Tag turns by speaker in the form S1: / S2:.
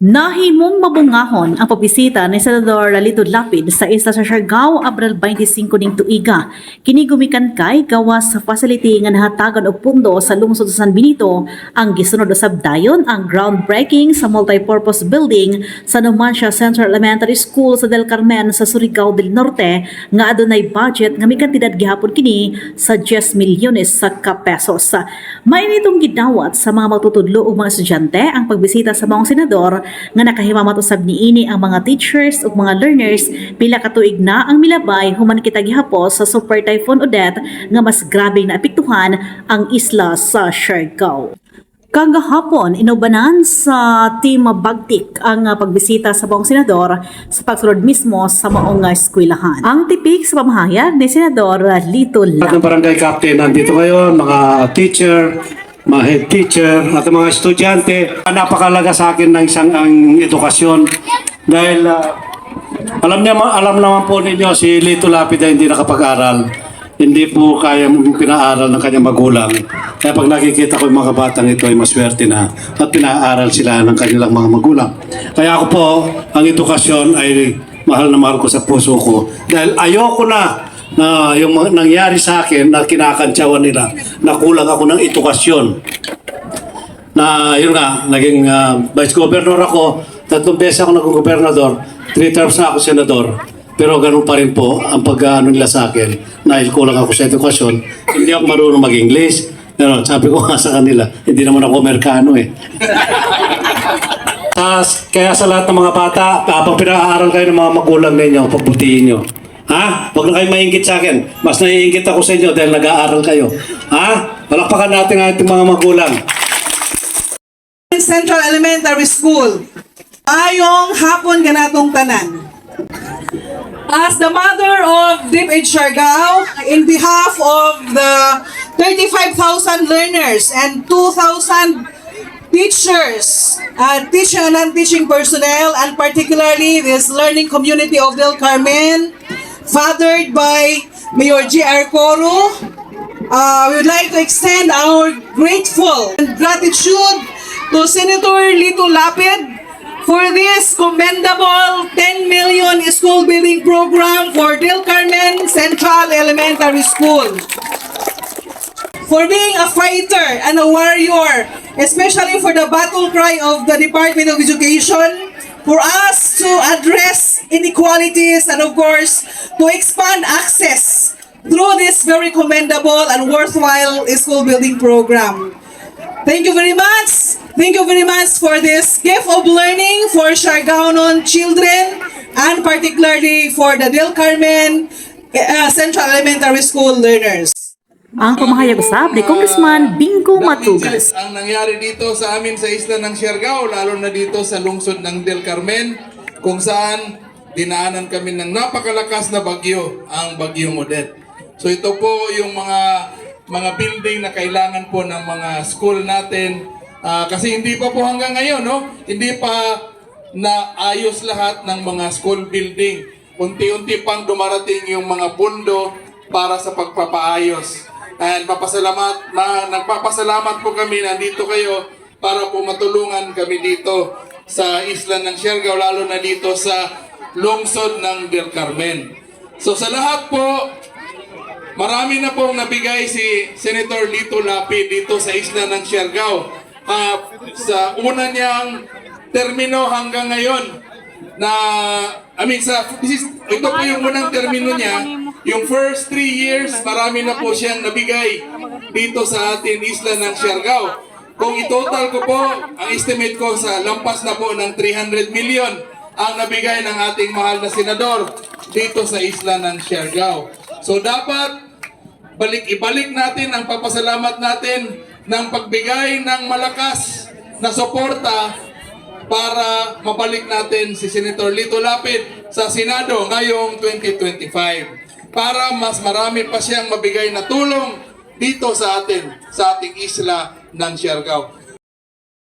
S1: Nahimong mabungahon ang pagbisita ni Senador Lalito Lapid sa isla sa Siargao Abril 25 ning tuiga. Kini gumikan kay gawas sa facility nga nahatagan og pundo sa lungsod sa San Benito ang gisunod usab dayon ang groundbreaking sa multipurpose building sa Numancia Central Elementary School sa Del Carmen sa Surigao del Norte nga adunay budget nga mikantidad gihapon kini sa 10 milyones sa kapesos. Mainitong gidawat sa mga magtutudlo ug mga estudyante ang pagbisita sa mga senador nga nakahimamat usab niini ang mga teachers ug mga learners pila ka tuig na ang milabay human kita gihapos sa Super Typhoon Odette nga mas grabe na apektuhan ang isla sa Siargao. Kagahapon, inubanan sa Team Bagtik ang pagbisita sa buong senador sa pagsunod mismo sa maong eskwelahan. Ang tipik sa pamahayag ni Senador Lito Lang.
S2: ng barangay captain nandito ngayon, mga teacher, mga teacher, at mga estudyante. Napakalaga sa akin ng isang ang edukasyon dahil ah, alam niya alam naman po ninyo si Lito Lapida hindi nakapag-aral. Hindi po kaya pinaaral ng kanyang magulang. Kaya pag nakikita ko yung mga batang ito ay maswerte na at pinaaral sila ng kanilang mga magulang. Kaya ako po, ang edukasyon ay mahal na mahal ko sa puso ko. Dahil ayoko na na yung nangyari sa akin na kinakantsawan nila na kulang ako ng edukasyon. Na yun nga, naging ah, vice governor ako, tatlong beses ako naging gobernador, three terms na ako senador. Pero ganun pa rin po ang pag-ano nila sa akin, dahil kulang ako sa edukasyon, hindi ako marunong mag-English. Pero sabi ko nga sa kanila, hindi naman ako Amerikano eh. Tas, kaya sa lahat ng mga bata, habang pinag-aaral kayo ng mga magulang ninyo, pagbutihin nyo. Ha? Huwag na kayo maingit sa akin. Mas naiingit ako sa inyo dahil nag-aaral kayo. Ha? Palakpakan natin ang ating mga magulang.
S3: Central Elementary School. Ayong hapon ganatong tanan. As the mother of Age Siargao, in behalf of the 35,000 learners and 2,000 teachers, uh, teaching and non-teaching personnel, and particularly this learning community of Del Carmen, fathered by Mayor G.R. Coro, uh, we would like to extend our grateful and gratitude to Senator Lito Lapid for this commendable 10 million school building program for Del Carmen Central Elementary School. For being a fighter and a warrior, especially for the battle cry of the Department of Education, for us to address inequalities and of course to expand access through this very commendable and worthwhile school building program. Thank you very much. Thank you very much for this gift of learning for Siargaonon children and particularly for the Del Carmen uh, Central Elementary School learners.
S1: Ang pamahayag usab ni Congressman Bingo Matugas.
S4: Ang nangyari dito sa amin sa isla ng Siargao, lalo na dito sa lungsod ng Del Carmen, kung saan dinaanan kami ng napakalakas na bagyo, ang bagyong Odette. So ito po yung mga mga building na kailangan po ng mga school natin. Ah, kasi hindi pa po hanggang ngayon, no? Hindi pa naayos lahat ng mga school building. Unti-unti pang dumarating yung mga pundo para sa pagpapaayos. And papasalamat, na, nagpapasalamat po kami nandito kayo para po matulungan kami dito sa isla ng Siargao, lalo na dito sa lungsod ng Del Carmen. So sa lahat po, marami na pong nabigay si Senator Lito Lapid dito sa isla ng Siargao. Ah, sa una niyang termino hanggang ngayon na I mean sa this is, ito po yung unang termino niya yung first three years marami na po siyang nabigay dito sa atin isla ng Siargao. Kung itotal ko po ang estimate ko sa lampas na po ng 300 million ang nabigay ng ating mahal na senador dito sa isla ng Siargao. So dapat balik ibalik natin ang papasalamat natin ng pagbigay ng malakas na suporta para mabalik natin si Senator Lito Lapid sa Senado ngayong 2025 para mas marami pa siyang mabigay na tulong dito sa atin, sa ating isla ng Siargao.